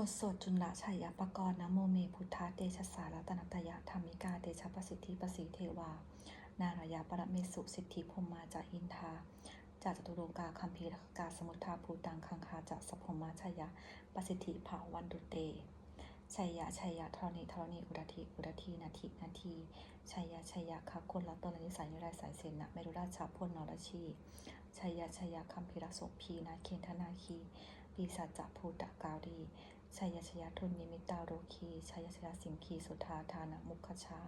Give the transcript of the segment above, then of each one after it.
บทสวดจุลชัยปกรณ์นะโมเมพุทธาเตชะสารัตนตยะธรรมิกาเตชะประสิทธิประสีเทวา นารายาปรเมสุสิทธิพรหมาจาอินทาจากจตุรงกาคัมภีรกาสมุทธาภูตังคังคาจะสพพมาชัยะประสิทธิภาวันดุเตชัยยะชัยยะธรณีธรณีอุดทิอุดทีนาทีนาทีชัยยะชัยยะคักคนละต้นละนิสัยยุไรสายเสนนะเมรุราชาพลนรชีชัยยะชัยยะคัมภีรศพพีนาเคนธนาคีปีศาจภูตะกาวดี ชัยชยทุนนิมิตาโรคีชัยชยสิงคีสุธาทานะมุขชา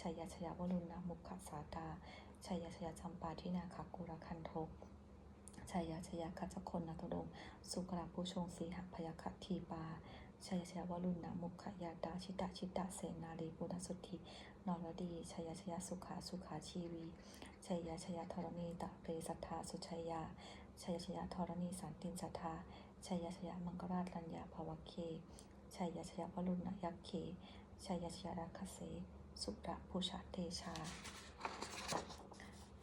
ชัยชยวรุณะมุขสาตาชัยชยจำปาทินาคักกุรคันทกชัยชยคัจคนนัตดมสุกราผู้ชงสีหักพยคทีปาชัยชยวรุณะมุขยาตาชิตะชิตะเสนาลีปุณสุทธินรดีชัยชยสุขาสุขาชีวีชัยชยธรณีตะเปสัทธาสุชัยยาชัยชยธรณีสันตินสัทธา ชัยชยมังกราชรัญญาภวเค ชัยชยวรุณยักเค ชัยชยราคเส สุระภูชาเตชา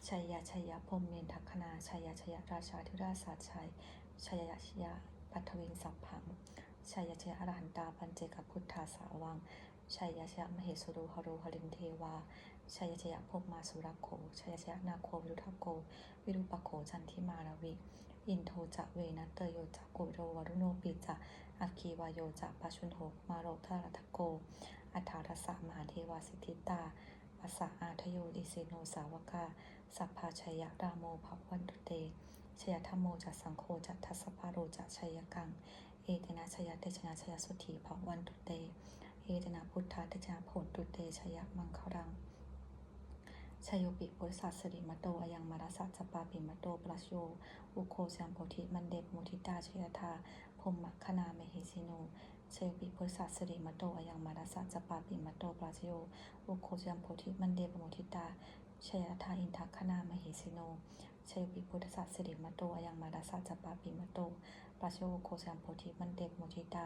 ชัยชยพรมเมนทัคคณาชัยชยราชาธิราชาชัย ชัยชยปัทวิงสัพพัง ชัยชยอรหันตาปัญเจกพุทธาสาวัง ชัยชยมเหสุรุหรุหรินเทวาชัยชยภพมาสุรักโขชัยชยนาโควิรุทโก วิรุปโขจันทิมารวิ อินโทจะเวนัตเตโยจะกุโรวรุโนปิจะอัคคีวายโยจะปชุนโหมาโรทารัตโก อัฏฐารสะมหาเทวาสิทธิตาปัสสะอาทโยดิเซโนสาวกาสัพพาชัยรามโมภวันตุเตชยธรรมโมจะสังโฆจะทัสสปาโรจะชัยกัง เอเตนะชยเตชนะชยสุธีภวันตุเต เอเตนะพุทธาเตชนะผลตุเตชยมังครัง ชโยปิโพธิสัตสริมโตอายังมาราสัจจปาปิมโตปราชโยอุโคสัมโพธิมันเดปมุทิตาชยทาพมมัคณาเมหิสิโนชโยปิโพธิสัตสริมโตอายังมาราสัจจปาปิมโตปราชโยอุโคสัมโพธิมันเดปมุทิตาชยทาอินทัคคณามหิสิโนชโยปิโพธิสัตสริมโตอายังมาราสัจจปาปิมโตปราชโยอุโคสัมโพธิมันเดปมุทิตา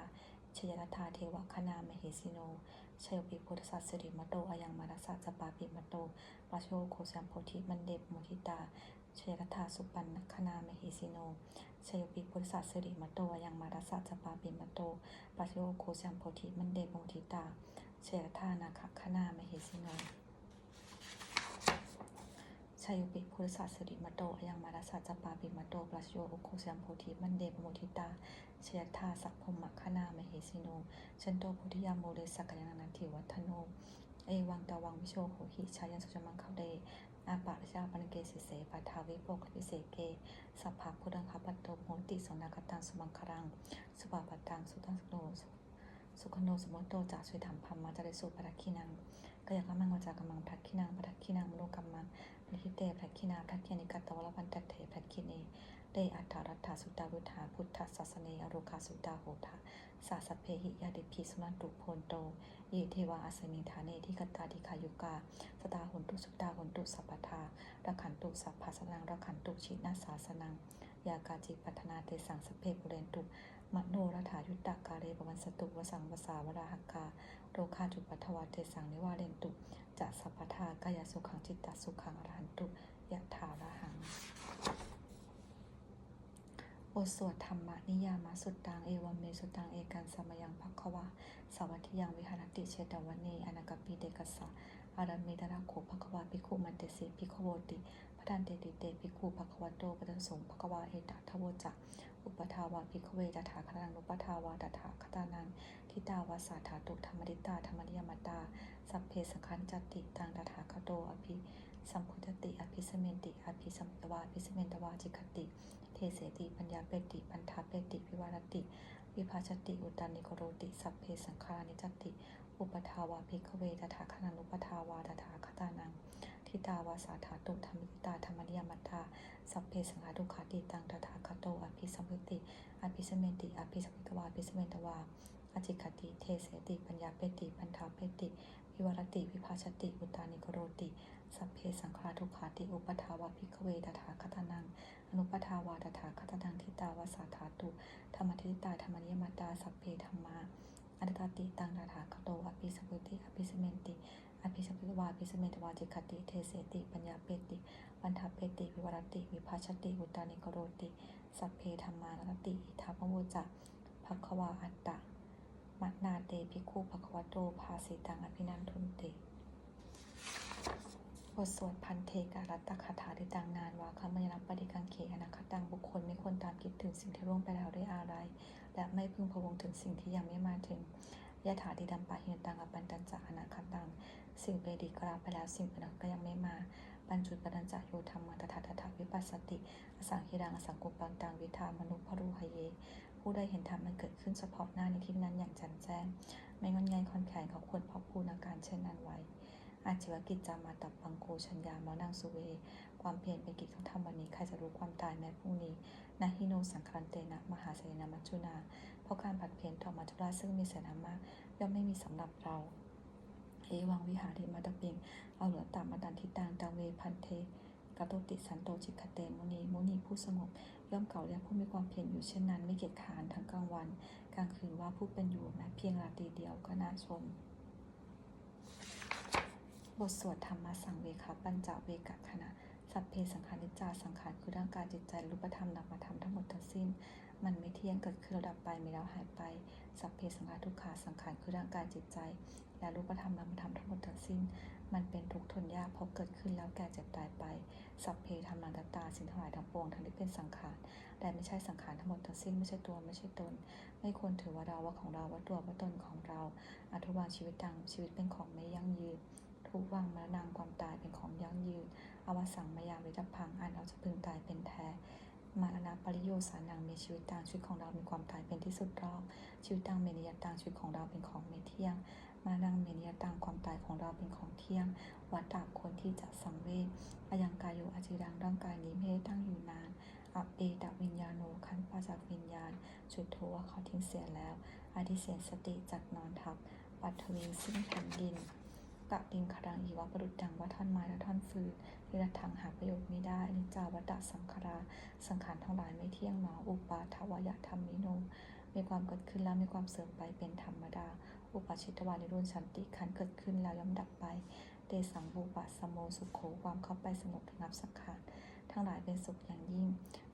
ชยทาเทวคณามหิสิโนชโยปิโพธิสัตสริมโตอายังมาราสัจจปาปิมโตปาโชโคสัมโพธิมันเดบมุทิตาชยรัธาสุปันนคณามหิสิโนเชยปิพุทธสัสสิริมโตอยังมารัสสะจปาปิมโตปาโชโคสัมโพธิมันเดบมุทิตาเชยรัธานาคคณามหิสิโนชัยปิพุทธสัสสิริมโตยังมารัสสะจปาปิมโตปาโชโคสัมโพธิมันเดบมุทิตาเชยธาสัพพมคณาม สิโน ชันโตพุทธิยามโมเดสักยานันทิวัฒโน เอวังตาวังวิโชโหหิชายันสุจมังเขาเดอาปะชาปันเกสิเสปทาวิโปกวิเศเก สัพพะพุทธังคัปปโตโหติสนาคตังสุมังครัง สุปาปัตตังสุตังสุโนสุขโนสมุตโตจากสุยธรรมพัมมาจาริสุปรักขินังกายกรรมังวาจากรรมังพักขินังปรักขินังมโนกรรมังปริทิเตพักขินาพักขินิกัตตวรพันตเถพักขิเน เดอัฏฐารัตถาสุตตาวุธาพุทธศาสเนอโรคาสุตตาโหทาสาสเพหิยาดิพีสุนันตุโพนโตเยเทวาอาสมิฐาเนทิกตาทิขายุกา สตาหุนตุสุตาหุนตุสัพพทารักขันตุสัพพาสนังรักขันตุชินาสาสนัง ยากาจิปัฒนาเตสังสเพปุเรนตุมโนรัฐายุตตากาเรปวันสตุวสังวสาวราหกาโรคาจุปัทวาเตสังนิวาเรนตุจะสัพพทากายสุขังจิตตสุขังอรหันตุยะถาระหัง บทสวดธรรมนิยามสุตตังเอวเมสุตังเอกันสมยังภักควาสวัสดิยังวิหารติเชตวันเนอนาคปีเดกัสสะอารามเมตระโขภักวาภิกขุมันเตสิภิกขโวติพระทันเตติเตภิกขุภักวโตปะทังสงภักวาเอตทะโวจะอุปทาวาภิกขเวตถาคตังนุปทาวาตถาคตานังทิตาวาสาถาตุธรรมดิตาธรรมนิยมตา สัพเพสคันจติตังตถาคโตอภิสัมพุทติอภิสเมนติอภิสัมตวาอภิสเมนตวาจิคติ เทเสติปัญญาเปติปันทาเปติวิวารติ วิภาชติอุตานิโคโรติ สัพเพสังขานิจติ อุปทาวาภิกขเวตถาคณานุปทาวาตถาคตานังทิตาวาสาถาตุธรรมิตาธรรมนิยมัตตาสัพเพสังฆาทุขาติตังตถาคโตอภิสัมพุติอภิสเมติอภิสัมพุตวาอภิสเมตวาอจิคติเทเสติปัญญาเปติปันทาเปติ วิวารติ วิภาชติอุตานิโคโรติ สัพเพสังฆาทุขาติอุปทาวาภิกเวตถาคตานัง อนุปทาวาตถาคตนังทิตาวสาธาตุธรรมทิตาธรรมนิยมตาสัพเพธรรมาอัตตาติตังตถาคโตอภิสัมพุติอภิสเมนติอภิสัมพุตวาอภิสเมนตวาจิคติเทเสติปัญญาเปติวันทาเปติวิวรติวิภาชติอุตานิโกโรติ สัพเพธรรมานัตติอิทัพโวจะภักขวาอัตตะมะนาเตภิกขุภควโตภาสิตังอภินันทุนติ บทสวดพันเทกรัตตคาถาที่ตังนานวาคามยนับปฏิกังเขอนาคตังบุคคลไม่ควรตามคิดถึงสิ่งที่ล่วงไปแล้วด้วยอะไร และไม่พึงพะวงถึงสิ่งที่ยังไม่มาถึงยะถาดิดัมปะเหียนตังอปันตันจะอนาคตัง สิ่งเปดีกราไปแล้วสิ่งเป็นก็ยังไม่มาบรรจุปัญจะโยธรรมตถาตถาวิปัสสติ อสังคิรังอสังกุปังตังวิธามนุพรูหเย ผู้ได้เห็นธรรมมันเกิดขึ้นเฉพาะหน้าในที่นั้นอย่างแจ่มแจ้ง ไม่งอนงายคอนแขนเขาควรเพาะพูนอาการเช่นนั้นไว้ อาชีวกิจจามาตับปังโกชัญญามานางสุเว ความเพียรเป็นกิจของธรรมวันนี้ใครจะรู้ความตายแม้พรุ่งนี้นาฮิโนสังครันเตนะมหาเสนามัจจุนา เพราะการผัดเพียรทอมัจุราซึ่งมีเสนามากย่อมไม่มีสำหรับเราเอวังวิหาริมาตปิงเอาเหลือตามมาดันทิตังตังเวพันเทกาโตติสันโตจิกขเตมุนีมุนีผู้สงบย่อมเก่าเรียกผู้มีความเพียรอยู่เช่นนั้น ไม่เกียจขานทั้งกลางวัน กลางคืนว่าผู้เป็นอยู่แม้เพียงราตรีเดียวก็น่าชม บทสวดธรรมสังเวคปัญจเวกขณะ สัพเพสังขาริจาสังขารคือร่างกายจิตใจรูปธรรมนามธรรมทั้งหมดทั้งสิ้น มันไม่เที่ยงเกิดขึ้นแล้วดับไปมีแล้วหายไป สัพเพสังขารทุกขาสังขารคือร่างกายจิตใจ และรูปธรรมนามธรรมทั้งหมดทั้งสิ้น มันเป็นทุกทนยากเพราะเกิดขึ้นแล้วแก่เจ็บตายไป สัพเพธรรมังตตาสิ่งทั้งหลายทั้งปวงทั้งที่เป็นสังขารแต่ไม่ใช่สังขารทั้งหมดทั้งสิ้นไม่ใช่ตัวไม่ใช่ตน ไม่ควรถือว่าเราว่าของเราว่าตัวว่าตนของเราอทุวาชีวิตดังชีวิตเป็นของไม่ยั่งยืน ทุกวังมรณงความตายเป็นของยั่งยืน อวสังมายาวิตพังอันเอาจะพึงตายเป็นแท้มรณะปริโยสานังมีชีวิตต่างชีวิตของเรามีความตายเป็นที่สุดรอบชีวิตต่างเมนิยต่างชีวิตของเราเป็นของไม่เที่ยง มานังเมนิยต่างความตายของเราเป็นของเที่ยง วัฏฏะคนที่จะสังเวชอายังกายโยอาจิรังร่างกายนี้ไม่ได้ตั้งอยู่นานอเปตวิญญาโนขันปาจากวิญญาณ จุดโทว่าเขาทิ้งเสียแล้วอาทิเสนสติจักนอนทับปัทวิงซึ่งแผ่นดิน กะดิงครังอีวะประดุจดังว่าท่อนไม้และท่อนฟืนนิรัตถังหาประโยชน์ไม่ได้อนิจจาวัตตะสังขาราสังขารทั้งหลายไม่เที่ยงหนออุปาทวยธรรมมิโนมีความเกิดขึ้นแล้วมีความเสื่อมไปเป็นธรรมดา อุปาชิตวานิรุนสันติขันเกิดขึ้นแล้วย่อมดับไป เตสังบูปะสมโมสุขโขความเข้าไปสงบระงับสังขาร ทั้งหลายเป็นสุขอย่างยิ่ง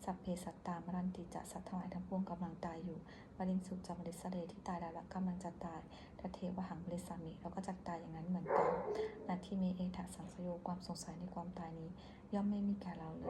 สัพเพสัตตามรันติจะสัตว์ทั้งหลายทั้งปวงกำลังตายอยู่วรินสุจามริสเดที่ตายแล้วและกำลังจะตายทัเทวหังบริสามิเราก็จะตายอย่างนั้นเหมือนกันนาที่มีเอถะสังสโยความสงสัยในความตายนี้ ย่อมไม่มีแก่เราเลย